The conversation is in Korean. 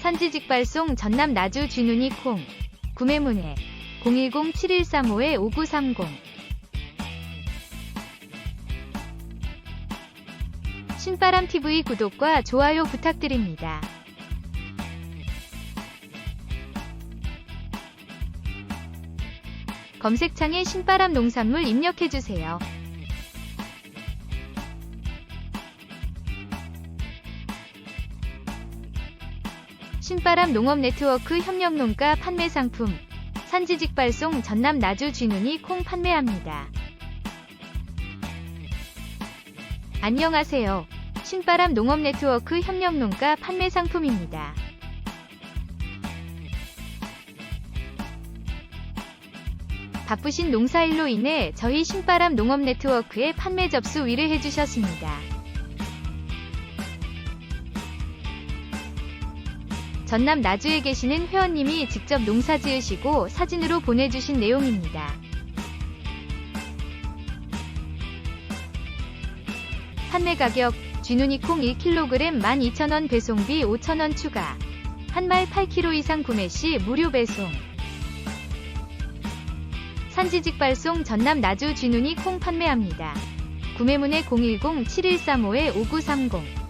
산지직발송 전남 나주 쥐눈이 콩 구매문의 010-7135-5930 신바람TV 구독과 좋아요 부탁드립니다. 검색창에 신바람 농산물 입력해주세요. 신바람 농업 네트워크 협력 농가 판매 상품 산지 직발송 전남 나주 쥐눈이 콩 판매합니다. 안녕하세요. 신바람 농업 네트워크 협력 농가 판매 상품입니다. 바쁘신 농사일로 인해 저희 신바람 농업 네트워크에 판매 접수 의뢰해 주셨습니다. 전남 나주에 계시는 회원님이 직접 농사 지으시고 사진으로 보내주신 내용입니다. 판매 가격 쥐누니 콩 1kg 12,000원 배송비 5,000원 추가 한말 8kg 이상 구매 시 무료 배송 산지 직 발송 전남 나주 쥐누니 콩 판매합니다. 구매문의 010-7135-5930